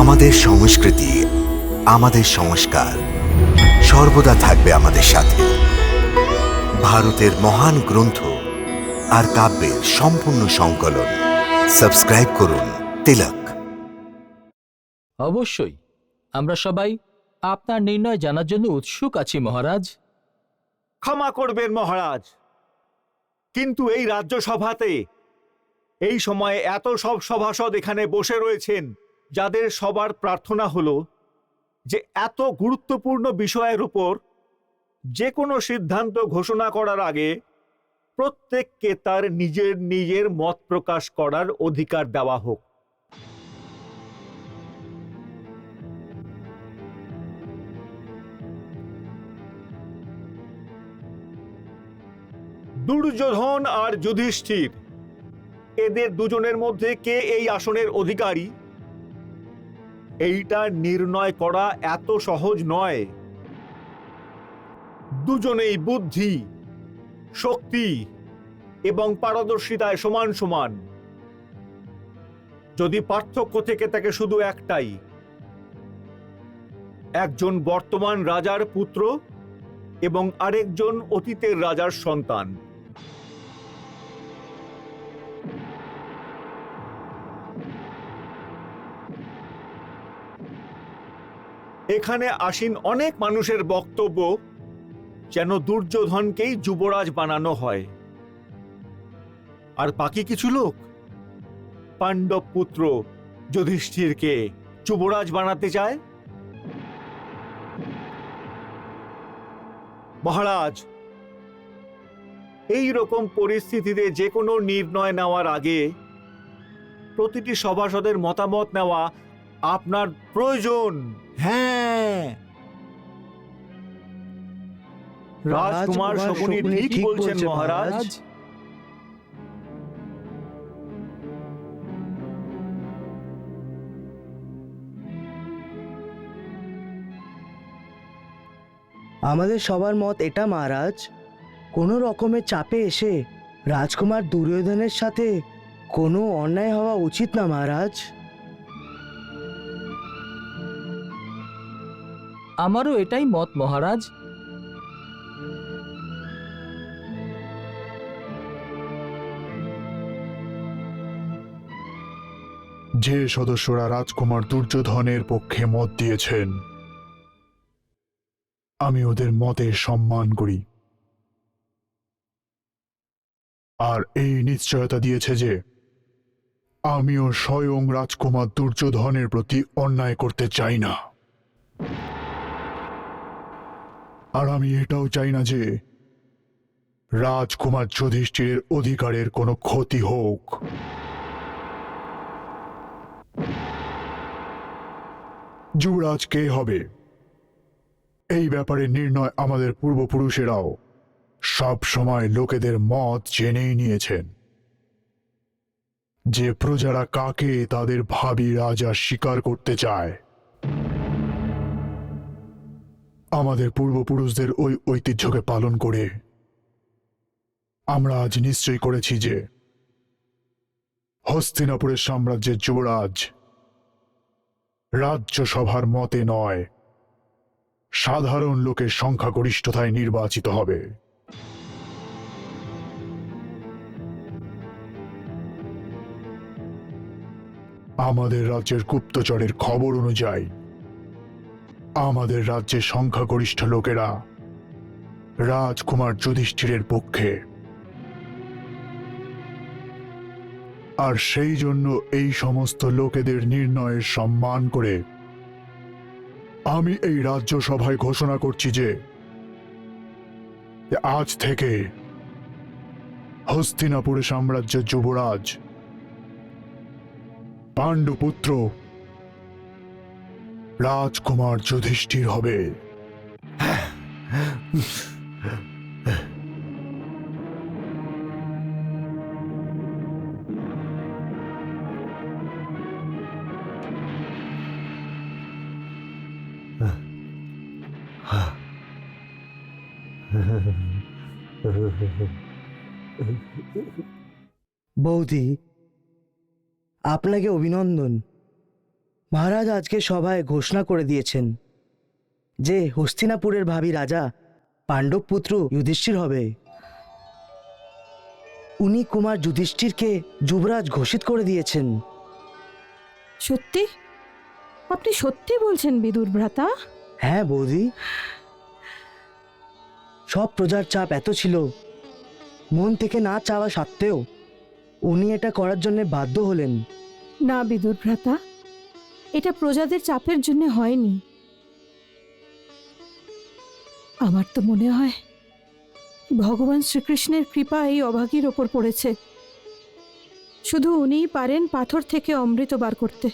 আমাদের সংস্কৃতি আমাদের সংস্কার সর্বদা থাকবে আমাদের সাথে। ভারতের মহান গ্রন্থ আর কাব্যের সম্পূর্ণ সংকলন। সাবস্ক্রাইব করুন তিলক। অবশ্যই আমরা সবাই আপনার নির্ণয় জানার জন্য উৎসুক আছি মহারাজ। ক্ষমা করবেন মহারাজ। কিন্তু এই রাজ্যসভাতে এই সময়ে এত সব সভাসদ এখানে বসে রয়েছেন যাদের সবার প্রার্থনা হলো যে এত গুরুত্বপূর্ণ বিষয়ের উপর যে কোনো সিদ্ধান্ত ঘোষণা করার আগে প্রত্যেককে তার নিজের নিজের মত প্রকাশ করার অধিকার দেওয়া হোক। দুর্যোধন আর যুধিষ্ঠির, এদের দুজনের মধ্যে কে এই আসনের অধিকারী? এইটা নির্ণয় করা এত সহজ নয়। দুজনেই বুদ্ধি, শক্তি এবং পারদর্শিতায় সমান সমান। যদি পার্থক্য থেকে থাকে শুধু একটাই, একজন বর্তমান রাজার পুত্র এবং আরেকজন অতীতের রাজার সন্তান। এখানে আসীন অনেক মানুষের বক্তব্য যেন দুর্যোধনকেই যুবরাজ বানানো হয়। আর বাকি কিছু লোক? পাণ্ডব পুত্র যুধিষ্ঠিরকে যুবরাজ বানাতে চায়? মহারাজ, এই রকম পরিস্থিতিতে যে কোনো নির্ণয় নেওয়ার আগে প্রতিটি সভাসদের মতামত নেওয়া আপনার প্রয়োজন। হ্যাঁ রাজকুমার শকুনি ঠিক বলছেন মহারাজ। আমাদের সবার মত এটা মহারাজ কোনো রকমের চাপে এসে রাজকুমার দুর্যোধনের সাথে কোনো অন্যায় হওয়া উচিত না মহারাজ। আমারও এটাই মত, মহারাজ। যে সদস্যরা রাজকুমার দুর্যোধনের পক্ষে মত দিয়েছেন, আমি ওদের মতে সম্মান করি। আর এই নিশ্চয়তা দিয়েছে যে, আমিও স্বয়ং রাজকুমার দুর্যোধনের প্রতি অন্যায় করতে চাই না। আর আমি এটাও চাই না যে রাজকুমার যুধিষ্ঠিরের অধিকারের কোনো ক্ষতি হোক। যুবরাজ, কে হবে? এই ব্যাপারে নির্ণয় আমাদের পূর্বপুরুষেরাও সব সময় লোকেদের মত জেনেই নিয়েছেন। যে প্রজারা কাকে তাদের ভাবি রাজা স্বীকার করতে চায় আমাদের পূর্বপুরুষদের ওই ঐতিহ্যকে পালন করে। আমরা আজ নিশ্চয় করেছি যে হস্তিনাপুরের সাম্রাজ্যের যুবরাজ রাজ্যসভার মতে নয়, সাধারণ লোকের সংখ্যাগরিষ্ঠতায় নির্বাচিত হবে। আমাদের রাজ্যের গুপ্তচরের খবর অনুযায়ী আমাদের রাজ্যের সংখ্যাগরিষ্ঠ লোকেরা রাজকুমার যুধিষ্ঠিরের পক্ষে। আর সেই জন্য এই সমস্ত লোকেদের নির্ণয়ের সম্মান করে আমি এই রাজ্যসভায় ঘোষণা করছি যে আজ থেকে হস্তিনাপুর সাম্রাজ্যের যুবরাজ পাণ্ডুপুত্র রাজকুমার যুধিষ্ঠির হবে। বৌদি আপনাকে অভিনন্দন। মহারাজ আজকে সভায় ঘোষণা করে দিয়েছেন যে হস্তিনাপুরের ভাবি রাজা পাণ্ডব পুত্র যুধিষ্ঠির হবে। উনি কুমার যুধিষ্ঠিরকে যুবরাজ ঘোষিত করে দিয়েছেন। সত্যি? আপনি সত্যি বলছেন বিদুর ভ্রাতা? হ্যাঁ বৌদি। সব প্রজার চাপ এত ছিল মন থেকে না চাওয়া সত্ত্বেও উনি এটা করার জন্য বাধ্য হলেন। না বিদুর ভ্রাতা এটা প্রজাদের চাপের জন্য হয়নি। আমার তো মনে হয় ভগবান শ্রীকৃষ্ণের কৃপা এই অভাগীর ওপর পড়েছে। শুধু উনিই পারেন পাথর থেকে অমৃত বার করতে।